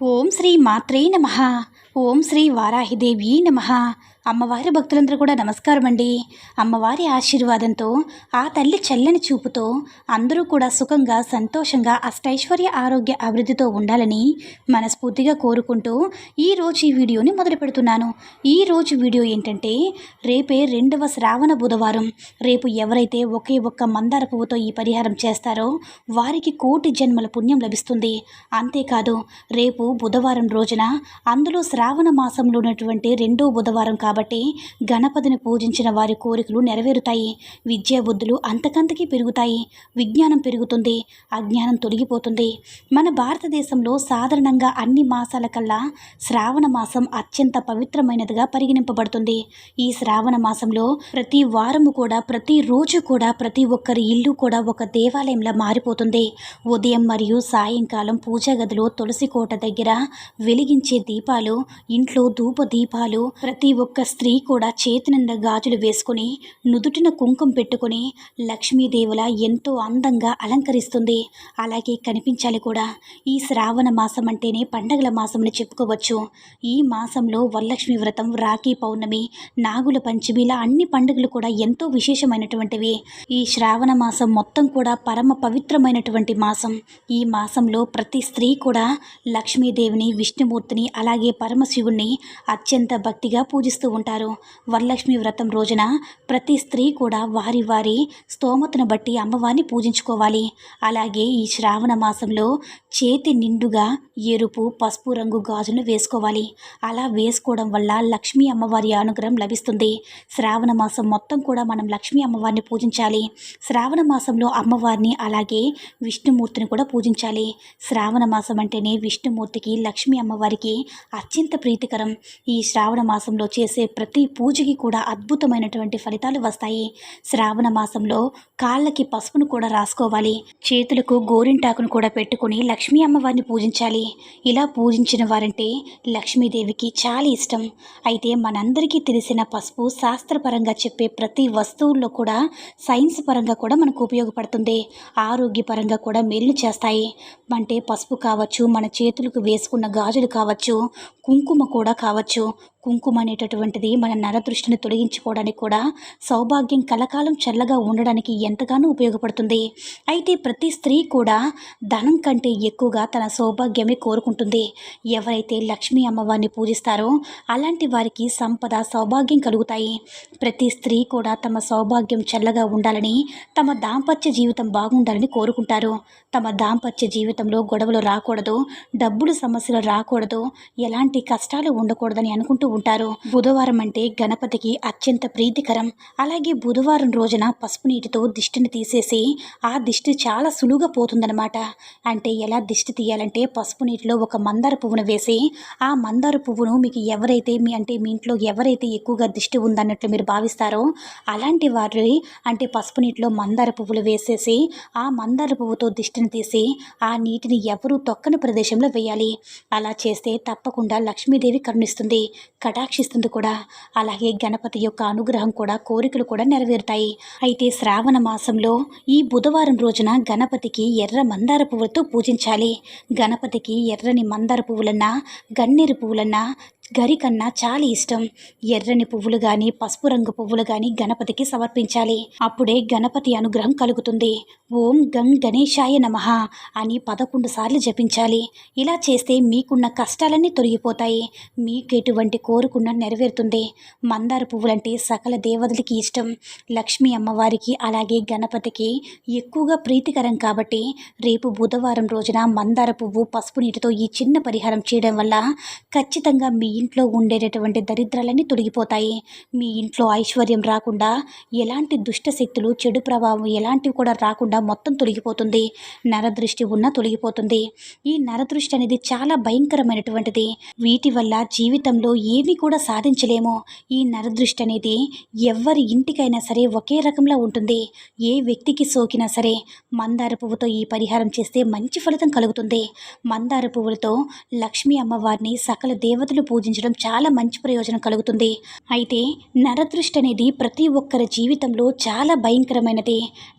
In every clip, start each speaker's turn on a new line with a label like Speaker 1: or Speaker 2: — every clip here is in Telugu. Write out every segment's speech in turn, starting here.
Speaker 1: ఓం శ్రీ మాత్రే నమ. ఓం శ్రీ వారాహిదేవి నమ. అమ్మవారి భక్తులందరూ కూడా నమస్కారం అండి. అమ్మవారి ఆశీర్వాదంతో ఆ తల్లి చల్లని చూపుతో అందరూ కూడా సుఖంగా సంతోషంగా అష్టైశ్వర్య ఆరోగ్య అభివృద్ధితో ఉండాలని మనస్ఫూర్తిగా కోరుకుంటూ ఈరోజు ఈ వీడియోని మొదలు పెడుతున్నాను. ఈ రోజు వీడియో ఏంటంటే రేపే రెండవ శ్రావణ బుధవారం. రేపు ఎవరైతే ఒకే ఒక్క మందార పువ్వుతో ఈ పరిహారం చేస్తారో వారికి కోటి జన్మల పుణ్యం లభిస్తుంది. అంతేకాదు రేపు బుధవారం రోజున అందులో శ్రావణ మాసంలో ఉన్నటువంటి రెండో బుధవారం కాబట్టి గణపతిని పూజించిన వారి కోరికలు నెరవేరుతాయి. విద్యా బుద్ధులు అంతకంతకీ పెరుగుతాయి. విజ్ఞానం పెరుగుతుంది. అజ్ఞానం తొలగిపోతుంది. మన భారతదేశంలో సాధారణంగా అన్ని మాసాల కల్లా శ్రావణ మాసం అత్యంత పవిత్రమైనదిగా పరిగణింపబడుతుంది. ఈ శ్రావణ మాసంలో ప్రతి వారము కూడా ప్రతి రోజు కూడా ప్రతి ఒక్కరి ఇల్లు కూడా ఒక దేవాలయంలా మారిపోతుంది. ఉదయం మరియు సాయంకాలం పూజా గదిలో తులసి కోట దగ్గర వెలిగించే దీపాలు ఇంట్లో ధూప దీపాలు ప్రతి ఒక్క స్త్రీ కూడా చేతినిండా గాజులు వేసుకుని నుదుటిన కుంకుమ పెట్టుకుని లక్ష్మీదేవుల ఎంతో అందంగా అలంకరిస్తుంది. అలాగే కనిపించాలి కూడా. ఈ శ్రావణ మాసం అంటేనే పండగల మాసంని చెప్పుకోవచ్చు. ఈ మాసంలో వరలక్ష్మి వ్రతం రాఖీ పౌర్ణమి నాగుల పంచమి ఇలా అన్ని పండుగలు కూడా ఎంతో విశేషమైనటువంటివి. ఈ శ్రావణ మాసం మొత్తం కూడా పరమ పవిత్రమైనటువంటి మాసం. ఈ మాసంలో ప్రతి స్త్రీ కూడా లక్ష్మీదేవిని విష్ణుమూర్తిని అలాగే పరమ పరమశివుణ్ణి అత్యంత భక్తిగా పూజిస్తూ ఉంటారు. వరలక్ష్మి వ్రతం రోజున ప్రతి స్త్రీ కూడా వారి వారి స్తోమతను బట్టి అమ్మవారిని పూజించుకోవాలి. అలాగే ఈ శ్రావణ మాసంలో చేతి నిండుగా ఎరుపు పసుపు రంగు గాజును వేసుకోవాలి. అలా వేసుకోవడం వల్ల లక్ష్మీ అమ్మవారి అనుగ్రహం లభిస్తుంది. శ్రావణ మాసం మొత్తం కూడా మనం లక్ష్మీ అమ్మవారిని పూజించాలి. శ్రావణ మాసంలో అమ్మవారిని అలాగే విష్ణుమూర్తిని కూడా పూజించాలి. శ్రావణ మాసం అంటేనే విష్ణుమూర్తికి లక్ష్మీ అమ్మవారికి అత్యంత ప్రీతికరం. ఈ శ్రావణ మాసంలో చేసే ప్రతి పూజకి కూడా అద్భుతమైనటువంటి ఫలితాలు వస్తాయి. శ్రావణ మాసంలో కాళ్ళకి పసుపును కూడా రాసుకోవాలి. చేతులకు గోరింటాకును కూడా పెట్టుకుని లక్ష్మీ అమ్మవారిని పూజించాలి. ఇలా పూజించిన వారంటే లక్ష్మీదేవికి చాలా ఇష్టం. అయితే మనందరికీ తెలిసిన పసుపు శాస్త్రపరంగా చెప్పే ప్రతి వస్తువుల్లో కూడా సైన్స్ పరంగా కూడా మనకు ఉపయోగపడుతుంది. ఆరోగ్యపరంగా కూడా మేలు చేస్తాయి. అంటే పసుపు కావచ్చు మన చేతులకు వేసుకున్న గాజులు కావచ్చు కుంకుమ కుంకుమ కూడా కావచ్చు. కుంకుమ అనేటటువంటిది మన నరదృష్టిని తొలగించుకోవడానికి కూడా సౌభాగ్యం కలకాలం చల్లగా ఉండడానికి ఎంతగానో ఉపయోగపడుతుంది. అయితే ప్రతి స్త్రీ కూడా ధనం కంటే ఎక్కువగా తన సౌభాగ్యమే కోరుకుంటుంది. ఎవరైతే లక్ష్మీ అమ్మవారిని పూజిస్తారో అలాంటి వారికి సంపద సౌభాగ్యం కలుగుతాయి. ప్రతి స్త్రీ కూడా తమ సౌభాగ్యం చల్లగా ఉండాలని తమ దాంపత్య జీవితం బాగుండాలని కోరుకుంటారు. తమ దాంపత్య జీవితంలో గొడవలు రాకూడదు డబ్బులు సమస్యలు రాకూడదు ఎలాంటి కష్టాలు ఉండకూడదని అనుకుంటూ ఉంటారు. బుధవారం అంటే గణపతికి అత్యంత ప్రీతికరం. అలాగే బుధవారం రోజున పసుపు నీటితో దిష్టిని తీసేసి ఆ దిష్టి చాలా సులువుగా పోతుందన్నమాట. అంటే ఎలా దిష్టి తీయాలంటే పసుపు నీటిలో ఒక మందార పువ్వును వేసి ఆ మందార పువ్వును మీకు ఎవరైతే మీ అంటే మీ ఇంట్లో ఎవరైతే ఎక్కువగా దిష్టి ఉందన్నట్లు మీరు భావిస్తారో అలాంటి వారి అంటే పసుపు నీటిలో మందార పువ్వులు వేసేసి ఆ మందార పువ్వుతో దిష్టిని తీసి ఆ నీటిని ఎవరూ తొక్కని ప్రదేశంలో వేయాలి. అలా చేస్తే తప్పకుండా లక్ష్మీదేవి కరుణిస్తుంది. కటాక్షిస్తుంది కూడా. అలాగే గణపతి యొక్క అనుగ్రహం కూడా కోరికలు కూడా నెరవేరుతాయి. అయితే శ్రావణ మాసంలో ఈ బుధవారం రోజున గణపతికి ఎర్ర మందార పువ్వులతో పూజించాలి. గణపతికి ఎర్రని మందార పువ్వులన్నా గన్నేరు పువ్వులన్నా గరికన్నా చాలా ఇష్టం. ఎర్రని పువ్వులు కానీ పసుపు రంగు పువ్వులు కానీ గణపతికి సమర్పించాలి. అప్పుడే గణపతి అనుగ్రహం కలుగుతుంది. ఓం గం గణేశాయ నమః అని పదకొండు సార్లు జపించాలి. ఇలా చేస్తే మీకున్న కష్టాలన్నీ తొలగిపోతాయి. మీకు ఎటువంటి కోరుకున్న నెరవేరుతుంది. మందార పువ్వులంటే సకల దేవతలకి ఇష్టం. లక్ష్మీ అమ్మవారికి అలాగే గణపతికి ఎక్కువగా ప్రీతికరం కాబట్టి రేపు బుధవారం రోజున మందార పువ్వు పసుపు నీటితో ఈ చిన్న పరిహారం చేయడం వల్ల ఖచ్చితంగా మీ ఇంట్లో ఉండేటటువంటి దరిద్రాలన్నీ తొలగిపోతాయి. మీ ఇంట్లో ఐశ్వర్యం రాకుండా ఎలాంటి దుష్ట శక్తులు చెడు ప్రభావం ఎలాంటివి కూడా రాకుండా మొత్తం తొలగిపోతుంది. నరదృష్టి ఉన్న తొలగిపోతుంది. ఈ నరదృష్టి అనేది చాలా భయంకరమైనటువంటిది. వీటి వల్ల జీవితంలో ఏమీ కూడా సాధించలేము. ఈ నరదృష్టి అనేది ఎవరి ఇంటికైనా సరే ఒకే రకంలో ఉంటుంది. ఏ వ్యక్తికి సోకినా సరే మందార పువ్వుతో ఈ పరిహారం చేస్తే మంచి ఫలితం కలుగుతుంది. మందార పువ్వులతో లక్ష్మీ అమ్మవారిని సకల దేవతలు పూజించడం చాలా మంచి ప్రయోజనం కలుగుతుంది. అయితే నరదృష్టి అనేది ప్రతి ఒక్కరి జీవితంలో చాలా భయంకరమైనది.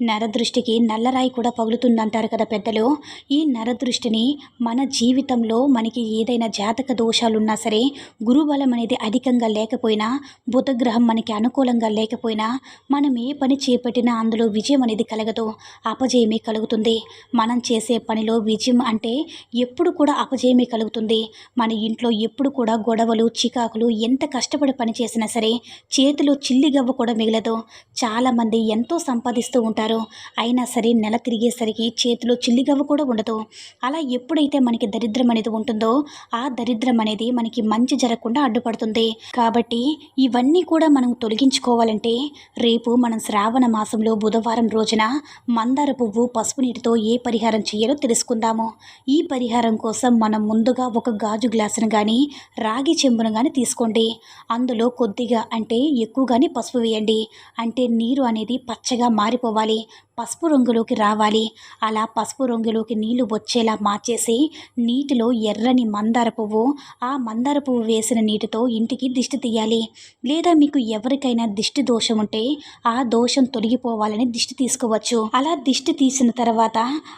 Speaker 1: నరదృష్టికి నల్లరాయి కూడా పగులుతుందంటారు కదా పెద్దలు. ఈ నరదృష్టిని మన జీవితంలో మనకి ఏదైనా జాతక దోషాలున్నా సరే గురుబలం అనేది అధికంగా లేకపోయినా బుధగ్రహం మనకి అనుకూలంగా లేకపోయినా మనం ఏ పని చేపట్టినా అందులో విజయం అనేది కలగదు అపజయమే కలుగుతుంది. మనం చేసే పనిలో విజయం అంటే ఎప్పుడు కూడా అపజయమే కలుగుతుంది. మన ఇంట్లో ఎప్పుడు కూడా గొడవలు చికాకులు ఎంత కష్టపడి పని చేసినా సరే చేతిలో చిల్లిగవ్వ కూడా మిగలదు. చాలామంది ఎంతో సంపాదిస్తూ ఉంటారు. అయినా సరే నెల తిరిగేసరికి చేతిలో చిల్లిగవ్వ కూడా ఉండదు. అలా ఎప్పుడైతే మనకి దరిద్రం అనేది ఉంటుందో ఆ దరిద్రం అనేది మనకి మంచి జరగకుండా అడ్డుపడుతుంది కాబట్టి ఇవన్నీ కూడా మనం తొలగించుకోవాలంటే రేపు మనం శ్రావణ మాసంలో బుధవారం రోజున మందార పువ్వు పసుపు నీటితో ఏ పరిహారం చేయాలో తెలుసుకుందాము. ఈ పరిహారం కోసం మనం ముందుగా ఒక గాజు గ్లాసును కానీ రాగి చెంబును కానీ తీసుకోండి. అందులో కొద్దిగా అంటే ఎక్కువగానే పసుపు వేయండి. అంటే నీరు అనేది పచ్చగా మారిపోవాలి. పసుపు రంగులోకి రావాలి. అలా పసుపు రంగులోకి నీళ్ళు వచ్చేలా మార్చేసి నీటిలో ఎర్రని మందార పువ్వు ఆ మందార పువ్వు వేసిన నీటితో ఇంటికి దిష్టి తీయాలి. లేదా మీకు ఎవరికైనా దిష్టి దోషం ఉంటే ఆ దోషం తొలగిపోవాలని దిష్టి తీసుకోవచ్చు. అలా దిష్టి తీసిన తర్వాత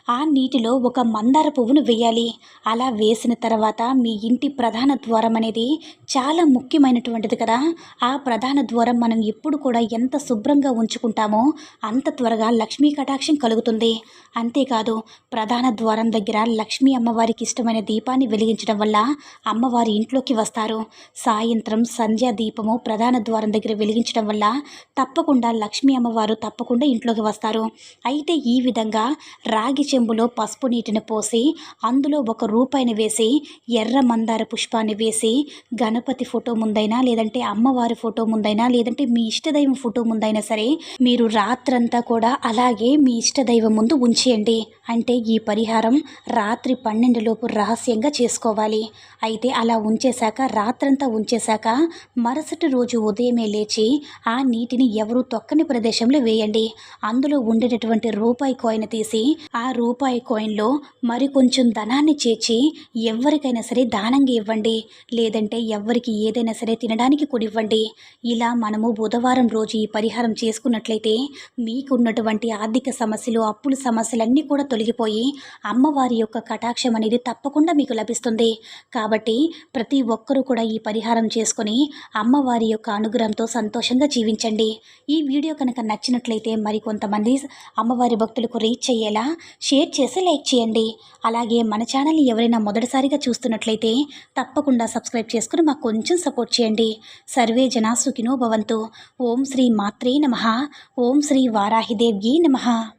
Speaker 1: ఆ నీటిలో ఒక మందార పువ్వును వేయాలి. అలా వేసిన తర్వాత మీ ఇంటి ప్రధాన ద్వారం అనేది చాలా ముఖ్యమైనటువంటిది కదా. ఆ ప్రధాన ద్వారం మనం ఎప్పుడు కూడా ఎంత శుభ్రంగా ఉంచుకుంటామో అంత త్వరగా లక్ష్మీ కటాక్షం కలుగుతుంది. అంతేకాదు ప్రధాన ద్వారం దగ్గర లక్ష్మీ అమ్మవారికి ఇష్టమైన దీపాన్ని వెలిగించడం వల్ల అమ్మవారి ఇంట్లోకి వస్తారు. సాయంత్రం సంధ్యా దీపము ప్రధాన ద్వారం దగ్గర వెలిగించడం వల్ల తప్పకుండా లక్ష్మీ అమ్మవారు తప్పకుండా ఇంట్లోకి వస్తారు. అయితే ఈ విధంగా రాగి చెంబులో పసుపు నీటిని పోసి అందులో ఒక రూపాయిని వేసి ఎర్ర మందార పుష్పాన్ని వేసి గణపతి ఫోటో ముందైనా లేదంటే అమ్మవారి ఫోటో ముందైనా లేదంటే మీ ఇష్టదైవం ఫోటో ముందైనా సరే మీరు రాత్రంతా కూడా అలాగే మీ ఇష్టదైవం ముందు ఉంచేయండి. అంటే ఈ పరిహారం రాత్రి పన్నెండులోపు రహస్యంగా చేసుకోవాలి. అయితే అలా ఉంచేశాక రాత్రంతా ఉంచేశాక మరుసటి రోజు ఉదయమే లేచి ఆ నీటిని ఎవరు తొక్కని ప్రదేశంలో వేయండి. అందులో ఉండేటటువంటి రూపాయి కాయిన్ తీసి ఆ రూపాయి కాయిన్లో మరి కొంచెం ధనాన్ని చేర్చి ఎవరికైనా సరే దానంగా ఇవ్వండి. లేదంటే ఎవరికి ఏదైనా సరే తినడానికి కొనివ్వండి ఇలా మనము బుధవారం రోజు ఈ పరిహారం చేసుకున్నట్లయితే మీకున్నటువంటి ఆ ఆర్థిక సమస్యలు అప్పుల సమస్యలన్నీ కూడా తొలగిపోయి అమ్మవారి యొక్క కటాక్షం అనేది తప్పకుండా మీకు లభిస్తుంది. కాబట్టి ప్రతి ఒక్కరూ కూడా ఈ పరిహారం చేసుకొని అమ్మవారి యొక్క అనుగ్రహంతో సంతోషంగా జీవించండి. ఈ వీడియో కనుక నచ్చినట్లయితే మరికొంతమంది అమ్మవారి భక్తులకు రీచ్ అయ్యేలా షేర్ చేసి లైక్ చేయండి. అలాగే మన ఛానల్ని ఎవరైనా మొదటిసారిగా చూస్తున్నట్లయితే తప్పకుండా సబ్స్క్రైబ్ చేసుకుని మాకు కొంచెం సపోర్ట్ చేయండి. సర్వే జనా సుఖినో భవంతు. ఓం శ్రీ మాత్రే నమ. ఓం శ్రీ వారాహిదేవ్యే నమ. Huh.